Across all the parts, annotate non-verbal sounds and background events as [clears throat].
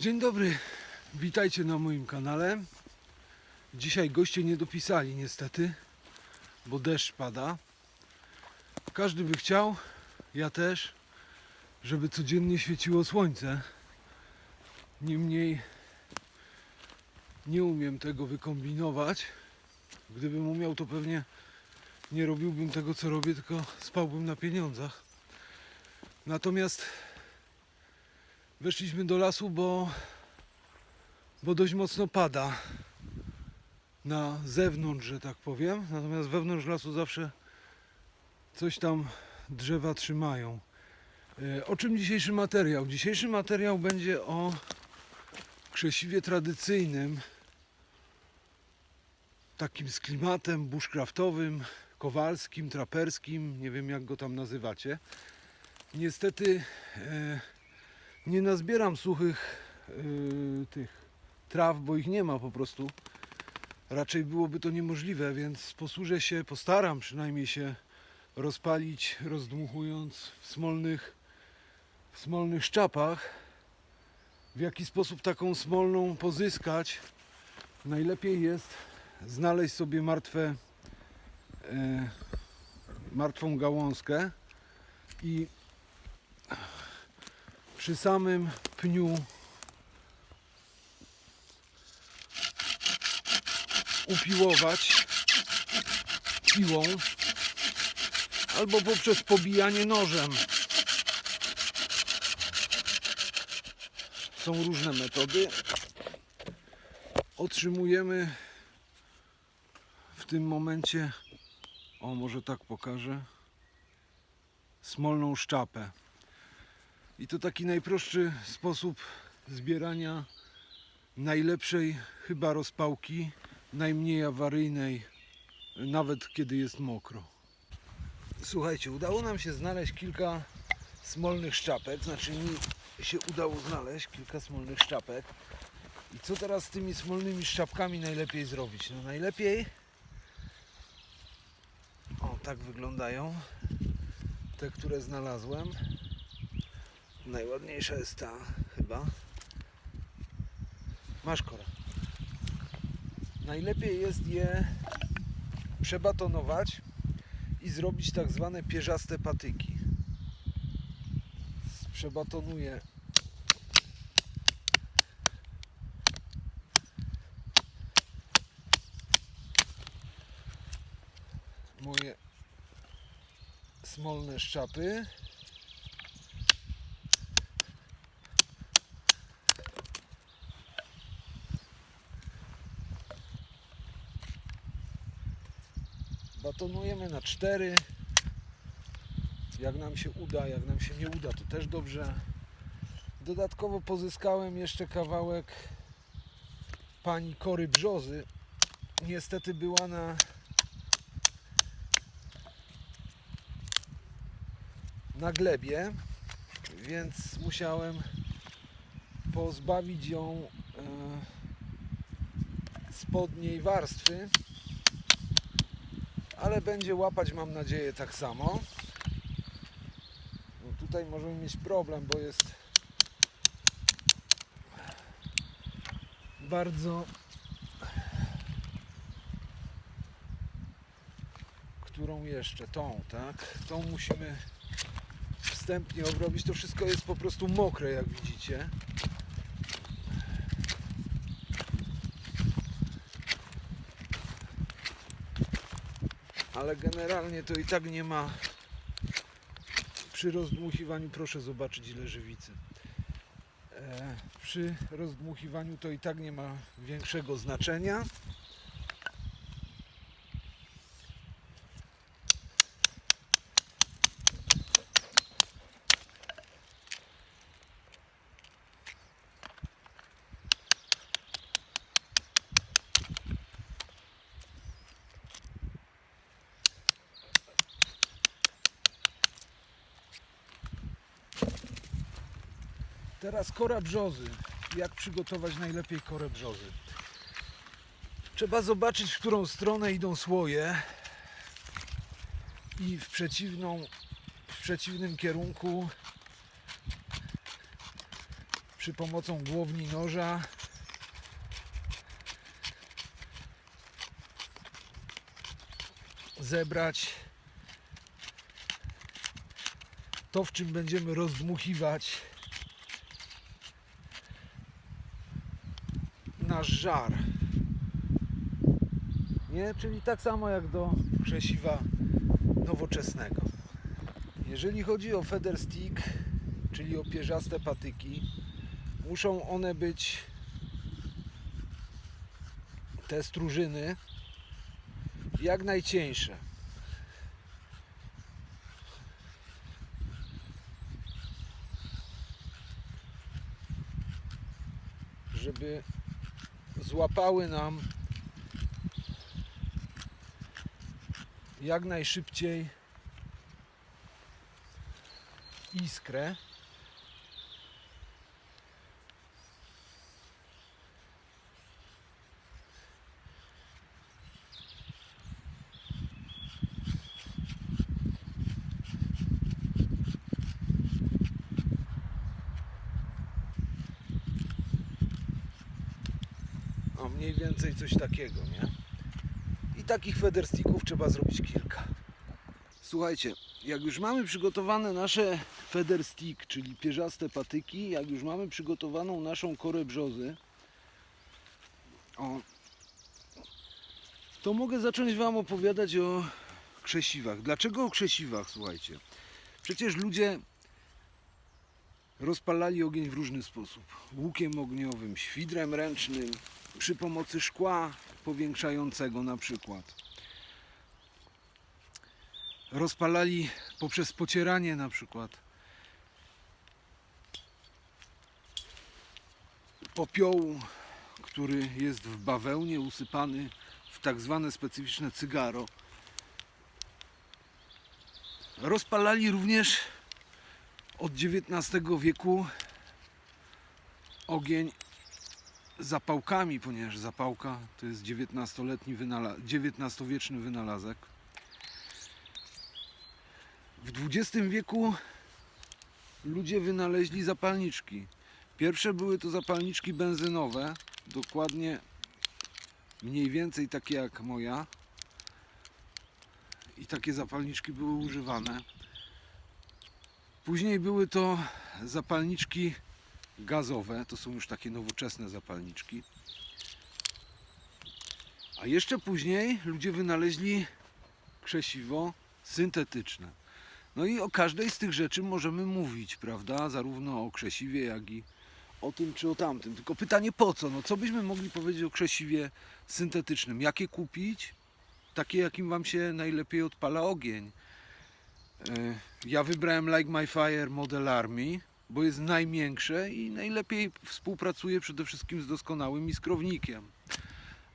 Dzień dobry, witajcie na moim kanale. Dzisiaj goście nie dopisali niestety, bo deszcz pada. Każdy by chciał, ja też, żeby codziennie świeciło słońce. Niemniej nie umiem tego wykombinować. Gdybym umiał, to pewnie nie robiłbym tego, co robię, tylko spałbym na pieniądzach. Natomiast weszliśmy do lasu, bo, bo dość mocno pada na zewnątrz, że tak powiem. Natomiast wewnątrz lasu zawsze coś tam drzewa trzymają. E, O czym dzisiejszy materiał? Dzisiejszy materiał będzie o krzesiwie tradycyjnym, takim z klimatem bushcraftowym, kowalskim, traperskim, nie wiem jak go tam nazywacie. Niestety e, nie nazbieram suchych y, tych traw, bo ich nie ma po prostu. Raczej byłoby to niemożliwe, więc posłużę się, postaram przynajmniej się rozpalić, rozdmuchując w smolnych, w smolnych szczapach. W jaki sposób taką smolną pozyskać? Najlepiej jest znaleźć sobie martwe, e, martwą gałązkę i przy samym pniu upiłować piłą albo poprzez pobijanie nożem. Są różne metody. Otrzymujemy w tym momencie, o może tak pokażę, smolną szczapę. I to taki najprostszy sposób zbierania najlepszej chyba rozpałki, najmniej awaryjnej, nawet kiedy jest mokro. Słuchajcie, udało nam się znaleźć kilka smolnych szczapek, znaczy mi się udało znaleźć kilka smolnych szczapek. I co teraz z tymi smolnymi szczapkami najlepiej zrobić? No najlepiej o tak wyglądają te, które znalazłem. Najładniejsza jest ta chyba. Masz kora. Najlepiej jest je przebatonować i zrobić tak zwane pierzaste patyki. Przebatonuję moje smolne szczapy. Batonujemy na cztery. Jak nam się uda, jak nam się nie uda, to też dobrze. Dodatkowo pozyskałem jeszcze kawałek pani Kory Brzozy. Niestety była na na glebie, więc musiałem pozbawić ją e, spodniej warstwy, ale będzie łapać mam nadzieję tak samo. No tutaj możemy mieć problem, bo jest bardzo którą jeszcze? Tą, tak? Tą musimy wstępnie obrobić. To wszystko jest po prostu mokre, jak widzicie. Ale generalnie to i tak nie ma przy rozdmuchiwaniu, proszę zobaczyć ile żywicy. E, przy rozdmuchiwaniu to i tak nie ma większego znaczenia. Teraz kora brzozy. Jak przygotować najlepiej korę brzozy? Trzeba zobaczyć, w którą stronę idą słoje i w przeciwną, w przeciwnym kierunku przy pomocą głowni noża zebrać to, w czym będziemy rozdmuchiwać nasz żar. Nie? Czyli tak samo jak do krzesiwa nowoczesnego. Jeżeli chodzi o feather stick, czyli o pierzaste patyki, muszą one być te strużyny jak najcieńsze. Żeby złapały nam jak najszybciej iskrę. O, mniej więcej coś takiego, nie? I takich federsticków trzeba zrobić kilka. Słuchajcie, jak już mamy przygotowane nasze feather stick, czyli pierzaste patyki, jak już mamy przygotowaną naszą korę brzozy, o, to mogę zacząć Wam opowiadać o krzesiwach. Dlaczego o krzesiwach, słuchajcie? Przecież ludzie rozpalali ogień w różny sposób. Łukiem ogniowym, świdrem ręcznym, przy pomocy szkła powiększającego na przykład. Rozpalali poprzez pocieranie na przykład popiołu, który jest w bawełnie usypany w tak zwane specyficzne cygaro. Rozpalali również od XIX wieku ogień zapałkami, ponieważ zapałka to jest XIX-letni wynala- XIX-wieczny wynalazek. W XX wieku ludzie wynaleźli zapalniczki. Pierwsze były to zapalniczki benzynowe, dokładnie mniej więcej takie jak moja. I takie zapalniczki były używane. Później były to zapalniczki gazowe, to są już takie nowoczesne zapalniczki. A jeszcze później ludzie wynaleźli krzesiwo syntetyczne. No i o każdej z tych rzeczy możemy mówić, prawda? Zarówno o krzesiwie, jak i o tym czy o tamtym. Tylko pytanie po co? No co byśmy mogli powiedzieć o krzesiwie syntetycznym? Jakie kupić? Takie, jakim Wam się najlepiej odpala ogień. E, Ja wybrałem Like My Fire Model Army, bo jest najmiększe i najlepiej współpracuje przede wszystkim z doskonałym iskrownikiem.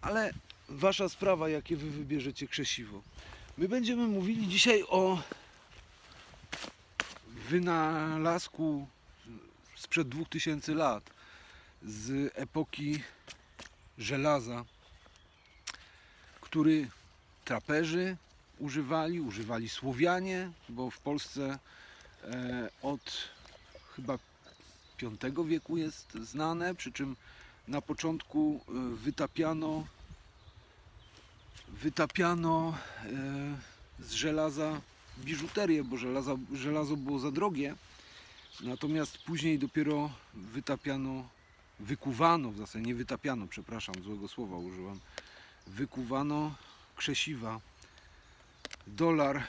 Ale Wasza sprawa, jakie Wy wybierzecie krzesiwo. My będziemy mówili dzisiaj o wynalazku sprzed 2000 lat z epoki żelaza, który traperzy używali, używali Słowianie, bo w Polsce e, od chyba V wieku jest znane, przy czym na początku e, wytapiano wytapiano e, z żelaza biżuterię, bo żelaza, żelazo było za drogie. Natomiast później dopiero wytapiano, wykuwano, w zasadzie nie wytapiano, przepraszam, złego słowa użyłam, wykuwano krzesiwa. Dolar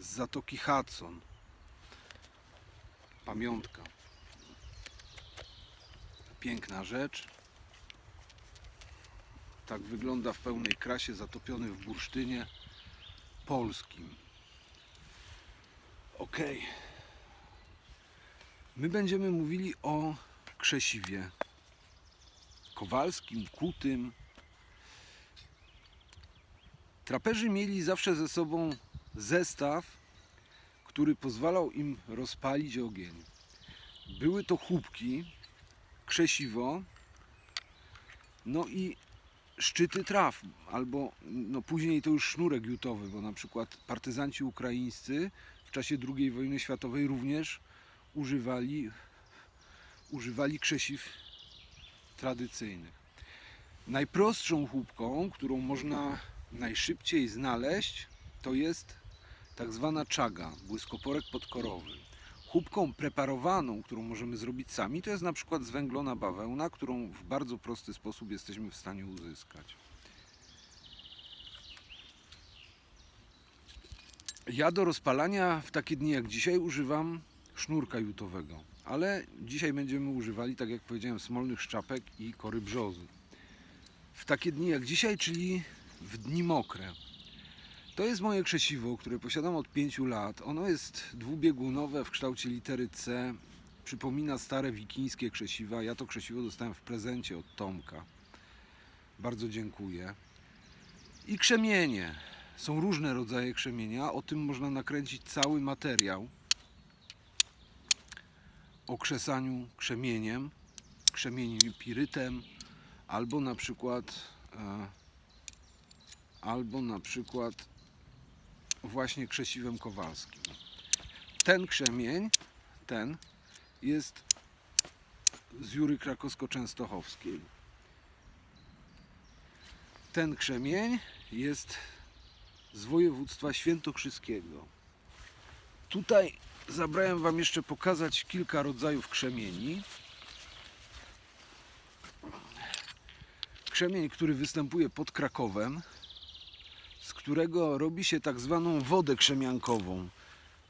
z Zatoki Hudson. Pamiątka. Piękna rzecz. Tak wygląda w pełnej krasie, zatopiony w bursztynie polskim. Ok. My będziemy mówili o krzesiwie kowalskim, kutym. Traperzy mieli zawsze ze sobą zestaw, który pozwalał im rozpalić ogień. Były to chłupki, krzesiwo, no i szczyty traw, albo no później to już sznurek jutowy, bo na przykład partyzanci ukraińscy w czasie II wojny światowej również używali, używali krzesiw tradycyjnych. Najprostszą chłupką, którą można najszybciej znaleźć, to jest tak zwana czaga, błyskoporek podkorowy. Chłupką preparowaną, którą możemy zrobić sami, to jest na przykład zwęglona bawełna, którą w bardzo prosty sposób jesteśmy w stanie uzyskać. Ja do rozpalania w takie dni jak dzisiaj używam sznurka jutowego, ale dzisiaj będziemy używali, tak jak powiedziałem, smolnych szczapek i kory brzozy. W takie dni jak dzisiaj, czyli w dni mokre. To jest moje krzesiwo, które posiadam od 5 lat. Ono jest dwubiegunowe w kształcie litery C. Przypomina stare wikińskie krzesiwa. Ja to krzesiwo dostałem w prezencie od Tomka. Bardzo dziękuję. I krzemienie. Są różne rodzaje krzemienia. O tym można nakręcić cały materiał o krzesaniu krzemieniem, krzemieniem pirytem, albo na przykład e, albo na przykład właśnie krzesiwem kowalskim. Ten krzemień, ten jest z Jury Krakowsko-Częstochowskiej. Ten krzemień jest z województwa świętokrzyskiego. Tutaj zabrałem Wam jeszcze pokazać kilka rodzajów krzemieni. Krzemień, który występuje pod Krakowem, którego robi się tak zwaną wodę krzemiankową,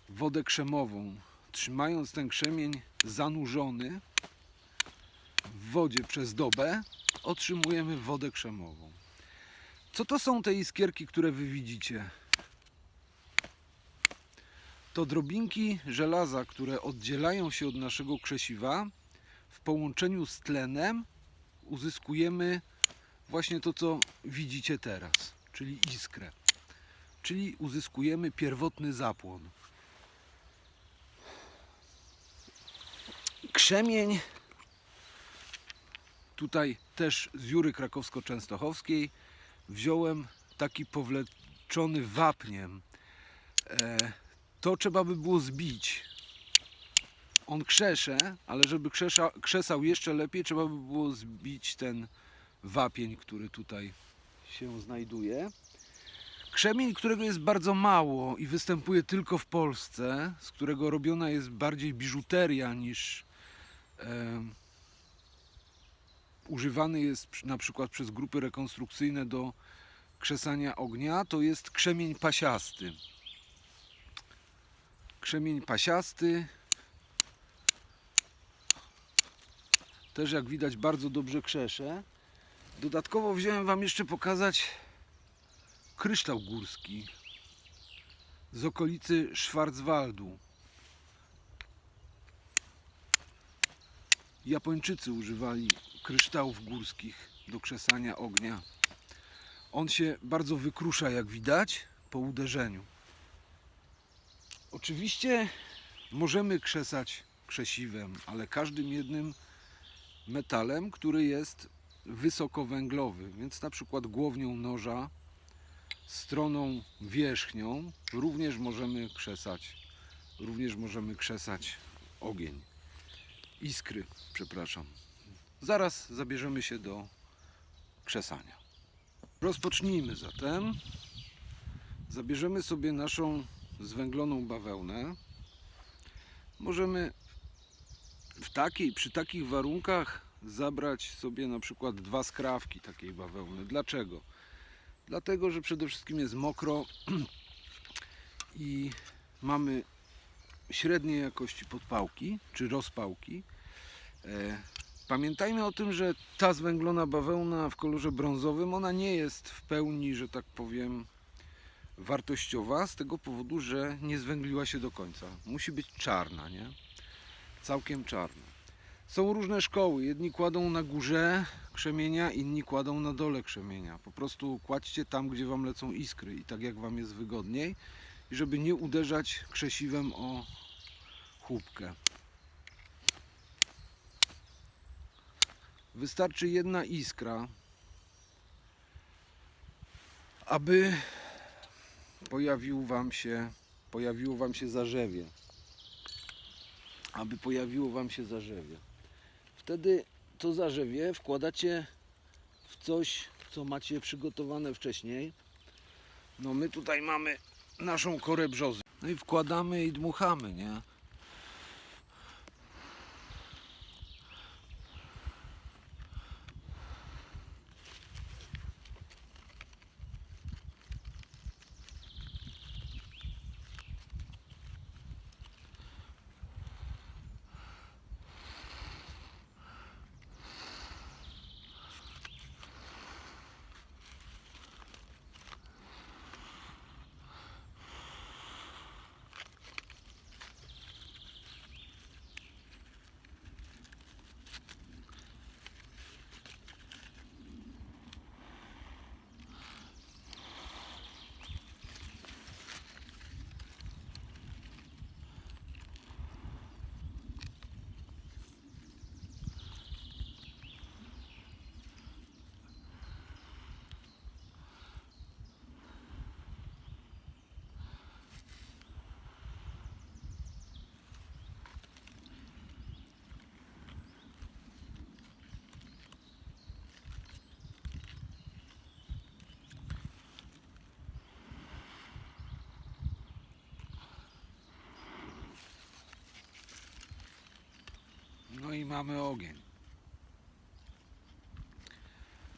wodę krzemową. Trzymając ten krzemień zanurzony w wodzie przez dobę, otrzymujemy wodę krzemową. Co to są te iskierki, które wy widzicie? To drobinki żelaza, które oddzielają się od naszego krzesiwa. W połączeniu z tlenem uzyskujemy właśnie to, co widzicie teraz, czyli iskrę. Czyli uzyskujemy pierwotny zapłon. Krzemień tutaj też z Jury Krakowsko-Częstochowskiej wziąłem taki powleczony wapniem. E, to trzeba by było zbić. On krzesze, ale żeby krzesza, krzesał jeszcze lepiej, trzeba by było zbić ten wapień, który tutaj się znajduje. Krzemień, którego jest bardzo mało i występuje tylko w Polsce, z którego robiona jest bardziej biżuteria niż e, używany jest na przykład przez grupy rekonstrukcyjne do krzesania ognia, to jest krzemień pasiasty. Krzemień pasiasty. Też jak widać bardzo dobrze krzesze. Dodatkowo wziąłem Wam jeszcze pokazać kryształ górski z okolicy Schwarzwaldu. Japończycy używali kryształów górskich do krzesania ognia. On się bardzo wykrusza, jak widać, po uderzeniu. Oczywiście możemy krzesać krzesiwem, ale każdym jednym metalem, który jest wysokowęglowy, więc na przykład głownią noża, stroną wierzchnią również możemy krzesać, również możemy krzesać ogień. Iskry, przepraszam. Zaraz zabierzemy się do krzesania. Rozpocznijmy zatem. Zabierzemy sobie naszą zwęgloną bawełnę. Możemy w takiej, przy takich warunkach zabrać sobie na przykład dwa skrawki takiej bawełny. Dlaczego? Dlatego, że przede wszystkim jest mokro [clears throat] i mamy średniej jakości podpałki czy rozpałki. E, Pamiętajmy o tym, że ta zwęglona bawełna w kolorze brązowym, ona nie jest w pełni, że tak powiem, wartościowa z tego powodu, że nie zwęgliła się do końca. Musi być czarna, nie? Całkiem czarna. Są różne szkoły. Jedni kładą na górze krzemienia, inni kładą na dole krzemienia. Po prostu kładźcie tam, gdzie Wam lecą iskry i tak jak Wam jest wygodniej. I żeby nie uderzać krzesiwem o chłupkę. Wystarczy jedna iskra, aby pojawił wam się, pojawiło wam się zarzewie. aby pojawiło Wam się zarzewie. Wtedy to zarzewie wkładacie w coś, co macie przygotowane wcześniej. No my tutaj mamy naszą korę brzozy. No i wkładamy i dmuchamy, nie? No mamy ogień.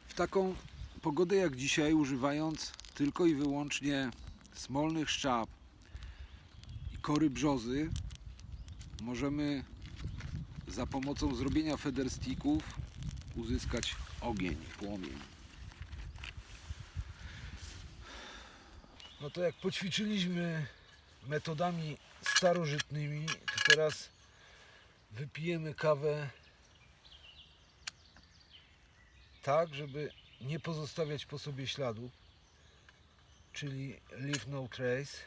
W taką pogodę jak dzisiaj, używając tylko i wyłącznie smolnych szczap i kory brzozy, możemy za pomocą zrobienia federstików uzyskać ogień, płomień. No to jak poćwiczyliśmy metodami starożytnymi, to teraz wypijemy kawę tak, żeby nie pozostawiać po sobie śladów, czyli leave no trace.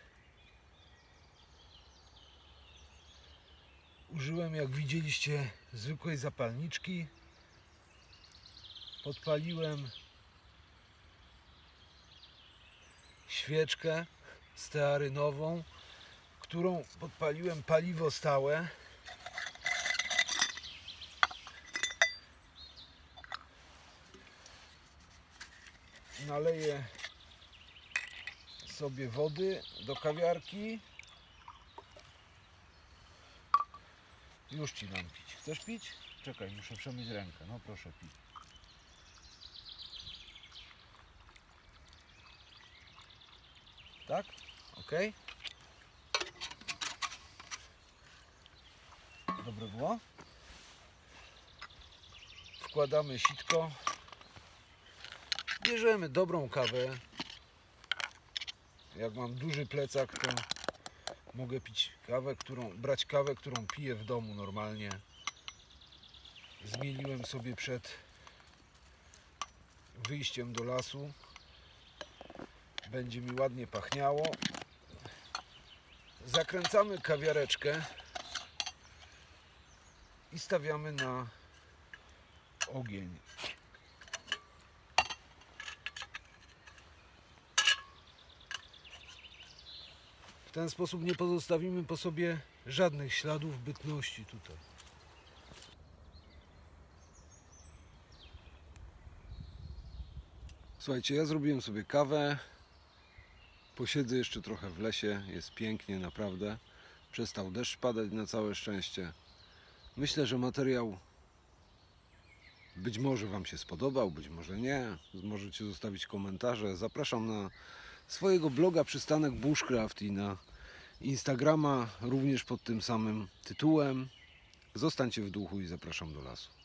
Użyłem, jak widzieliście, zwykłej zapalniczki. Podpaliłem świeczkę stearynową, którą podpaliłem paliwo stałe. Naleję sobie wody do kawiarki. Już ci dam pić. Chcesz pić? Czekaj, muszę przemyć rękę. No proszę pij. Tak? Ok? Dobre było? Wkładamy sitko. Bierzemy dobrą kawę. Jak mam duży plecak, to mogę pić kawę, którą, brać kawę, którą piję w domu normalnie. Zmieniłem sobie przed wyjściem do lasu. Będzie mi ładnie pachniało. Zakręcamy kawiareczkę i stawiamy na ogień. Ten sposób nie pozostawimy po sobie żadnych śladów bytności tutaj. Słuchajcie, ja zrobiłem sobie kawę. Posiedzę jeszcze trochę w lesie. Jest pięknie, naprawdę. Przestał deszcz padać na całe szczęście. Myślę, że materiał być może Wam się spodobał, być może nie. Możecie zostawić komentarze. Zapraszam na swojego bloga Przystanek Bushcraft i na Instagrama również pod tym samym tytułem. Zostańcie w duchu i zapraszam do lasu.